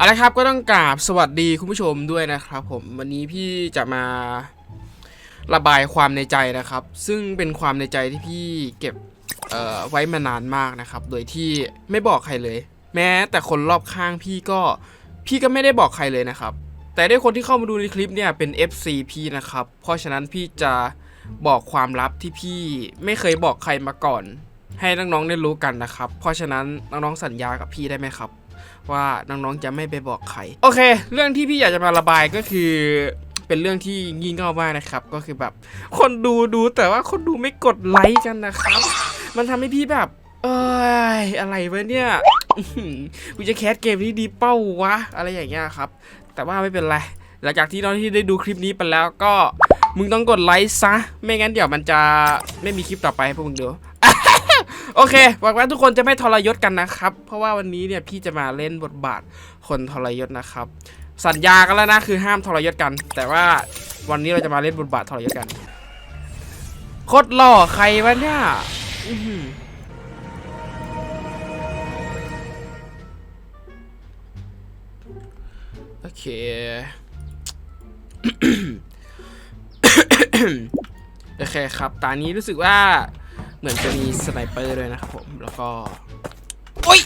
เอาละครับก็ต้องกราบสวัสดีคุณผู้ชมด้วยนะครับผมวันนี้พี่จะมาระบายความในใจนะครับ ซึ่งเป็นความในใจที่พี่เก็บไว้มานานมากนะครับ โดยที่ไม่บอกใครเลย แม้แต่คนรอบข้างพี่ก็พี่ก็ไม่ได้บอกใครเลยนะครับ แต่ด้วยคนที่เข้ามาดูในคลิปเนี่ยเป็น FC พี่นะครับ เพราะฉะนั้นพี่จะบอกความลับที่พี่ไม่เคยบอกใครมาก่อน ให้น้องๆได้รู้กันนะครับ เพราะฉะนั้นน้องๆสัญญากับพี่ได้ไหมครับ ว่าน้องๆจะไม่ไปบอกใคร โอเค เรื่องที่พี่อยากจะมาระบายก็คือเป็นเรื่องที่งี่เง่ามากนะครับ ก็คือแบบ คนดูดูแต่ว่าคนดูไม่กดไลค์กันนะครับ มันทำให้พี่แบบ เอ้ยอะไรวะเนี่ยกูจะแคสเกมนี้ดีเป้าวะ อะไรอย่างเงี้ยครับ แต่ว่าไม่เป็นไร หลังจากที่น้องที่ได้ดูคลิปนี้ไปแล้วก็ มึงต้องกดไลค์ซะ ไม่งั้นเดี๋ยวมันจะไม่มีคลิปต่อไปให้พวกมึงดู โอเคหวังว่าทุกคนจะไม่ทรยศกันนะครับ เพราะว่าวันนี้เนี่ยพี่จะมาเล่นบทบาทคนทรยศนะครับ สัญญากันแล้วนะคือห้ามทรยศกัน แต่ว่าวันนี้เราจะมาเล่นบทบาททรยศกันโคตรหล่อใครวะเนี่ยโอเคโอเคครับ ตอนนี้รู้สึกว่า เหมือนจะมีสไนเปอร์ด้วยนะครับผม แล้วก็ โอ้ย